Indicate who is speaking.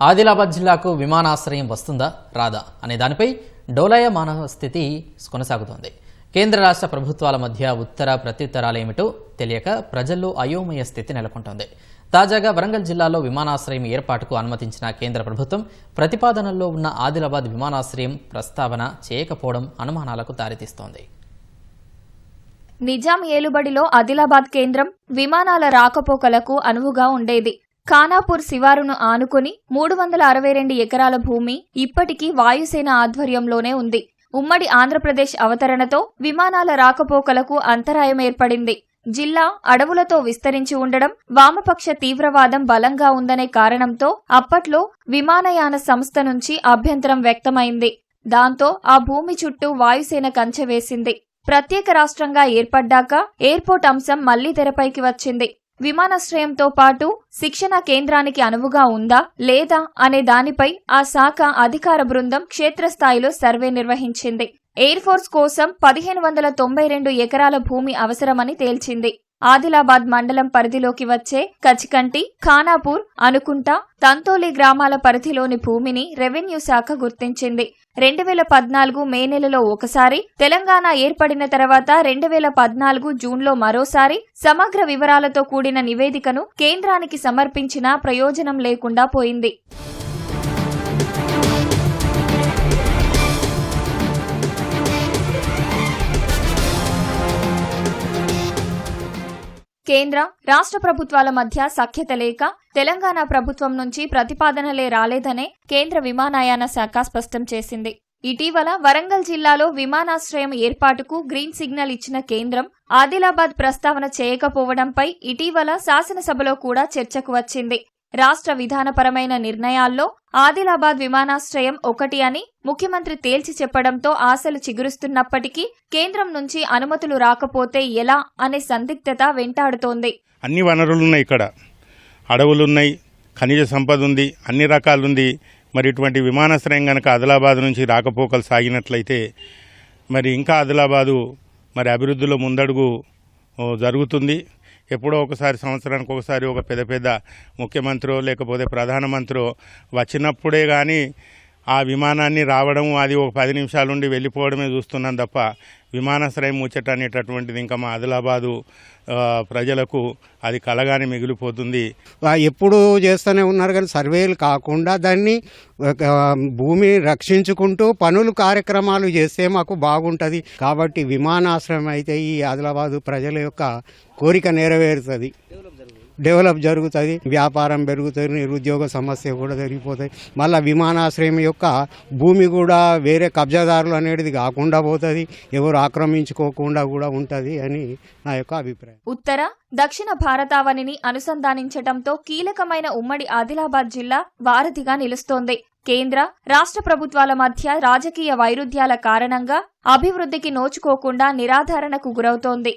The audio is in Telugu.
Speaker 1: ఆదిలాబాద్ జిల్లాకు విమానాశ్రయం వస్తుందా రాదా అనే దానిపై డోలాయమాన స్థితి కొనసాగుతోంది. కేంద్ర రాష్ట్ర ప్రభుత్వాల మధ్య ఉత్తర ప్రత్యుత్తరాలేమిటో తెలియక ప్రజల్లో అయోమయ స్థితి నెలకొంటోంది. తాజాగా వరంగల్ జిల్లాలో విమానాశ్రయం ఏర్పాటుకు అనుమతించిన కేంద్ర ప్రభుత్వం ప్రతిపాదనల్లో ఉన్న ఆదిలాబాద్ విమానాశ్రయం ప్రస్తావన చేయకపోవడం అనుమానాలకు దారితీస్తోంది.
Speaker 2: నిజాం ఏలుబడిలో ఆదిలాబాద్ కేంద్రం విమానాల రాకపోకలకు అనువుగా ఉండేది. ఖానాపూర్ శివారును ఆనుకుని మూడు వందల అరవై రెండు ఎకరాల భూమి ఇప్పటికీ వాయుసేన ఆధ్వర్యంలోనే ఉంది. ఉమ్మడి ఆంధ్రప్రదేశ్ అవతరణతో విమానాల రాకపోకలకు అంతరాయం ఏర్పడింది. జిల్లా అడవులతో విస్తరించి ఉండడం వామపక్ష తీవ్రవాదం బలంగా ఉందనే కారణంతో అప్పట్లో విమానయాన సంస్థ నుంచి అభ్యంతరం వ్యక్తమైంది. దాంతో ఆ భూమి చుట్టూ వాయుసేన కంచె వేసింది. ప్రత్యేక రాష్ట్రంగా ఏర్పడ్డాక ఎయిర్పోర్ట్ అంశం మళ్ళీ తెరపైకి వచ్చింది. విమానాశ్రయంతో పాటు శిక్షణ కేంద్రానికి అనువుగా ఉందా లేదా అనే దానిపై ఆ శాఖ అధికార బృందం క్షేత్రస్థాయిలో సర్వే నిర్వహించింది. ఎయిర్ ఫోర్స్ కోసం పదిహేను వందల తొంభై రెండు ఎకరాల భూమి అవసరమని తేల్చింది. ఆదిలాబాద్ మండలం పరిధిలోకి వచ్చే కచికంటి ఖానాపూర్ అనుకుంటా తంతోలి గ్రామాల పరిధిలోని భూమిని రెవెన్యూ శాఖ గుర్తించింది. రెండు వేల పద్నాలుగు మే నెలలో ఒకసారి తెలంగాణ ఏర్పడిన తర్వాత రెండు వేల పద్నాలుగు జూన్లో మరోసారి సమగ్ర వివరాలతో కూడిన నివేదికను కేంద్రానికి సమర్పించినా ప్రయోజనం లేకుండా పోయింది. కేంద్ర రాష్ట్ర ప్రభుత్వాల మధ్య సఖ్యత లేక తెలంగాణ ప్రభుత్వం నుంచి ప్రతిపాదనలే రాలేదనే కేంద్ర విమానయాన శాఖ స్పష్టం చేసింది. ఇటీవల వరంగల్ జిల్లాలో విమానాశ్రయం ఏర్పాటుకు గ్రీన్ సిగ్నల్ ఇచ్చిన కేంద్రం ఆదిలాబాద్ ప్రస్తావన చేయకపోవడంపై ఇటీవల శాసనసభలో కూడా చర్చకు వచ్చింది. రాష్ట్ర విధానపరమైన నిర్ణయాల్లో ఆదిలాబాద్ విమానాశ్రయం ఒకటి అని ముఖ్యమంత్రి తేల్చి చెప్పడంతో ఆశలు చిగురుస్తున్నప్పటికీ కేంద్రం నుంచి అనుమతులు రాకపోతే ఎలా అనే సందిగ్ధత వెంటాడుతోంది.
Speaker 3: అన్ని వనరులు ఉన్నాయి ఇక్కడ. అడవులు ఉన్నాయి ఖనిజ సంపద ఉంది అన్ని రకాలుంది మరి ఇటువంటి విమానాశ్రయం కనుక ఆదిలాబాద్ నుంచి రాకపోకలు సాగినట్లయితే మరి ఇంకా ఆదిలాబాదు మరి అభివృద్ధిలో ముందడుగు జరుగుతుంది. ఎప్పుడో ఒకసారి సంవత్సరానికి ఒకసారి ఒక పెద్ద పెద్ద ముఖ్యమంత్రో లేకపోతే ప్రధానమంత్రో వచ్చినప్పుడే కానీ ఆ విమానాన్ని రావడం అది ఒక పది నిమిషాలుండి వెళ్ళిపోవడమే చూస్తున్నాం తప్ప విమానాశ్రయం ముచ్చట అనేటటువంటిది ఇంకా మా ఆదిలాబాదు ప్రజలకు అది కలగానే మిగిలిపోతుంది.
Speaker 4: ఎప్పుడు చేస్తూనే ఉన్నారు కానీ సర్వేలు కాకుండా దాన్ని భూమిని భూమి రక్షించుకుంటూ పనులు కార్యక్రమాలు చేస్తే మాకు బాగుంటుంది. కాబట్టి విమానాశ్రయం అయితే ఈ ఆదిలాబాదు ప్రజల యొక్క కోరిక నెరవేరుతుంది. డెవలప్ జరుగుతుంది వ్యాపారం పెరుగుతుంది నిరుద్యోగ సమస్య కూడా జరిగిపోతాయి మళ్ళీ విమానాశ్రయం యొక్క భూమి కూడా వేరే కబ్జాదారులు అనేది కాకుండా పోతుంది ఎవరు ఆక్రమించుకోకుండా కూడా ఉంటుంది అని నా యొక్క అభిప్రాయం.
Speaker 2: ఉత్తర దక్షిణ భారతావనిని అనుసంధానించటంతో కీలకమైన ఉమ్మడి ఆదిలాబాద్ జిల్లా వారధిగా నిలుస్తోంది. కేంద్ర రాష్ట్ర ప్రభుత్వాల మధ్య రాజకీయ వైరుధ్యాల కారణంగా అభివృద్ధికి నోచుకోకుండా నిరాధారణకు గురవుతోంది.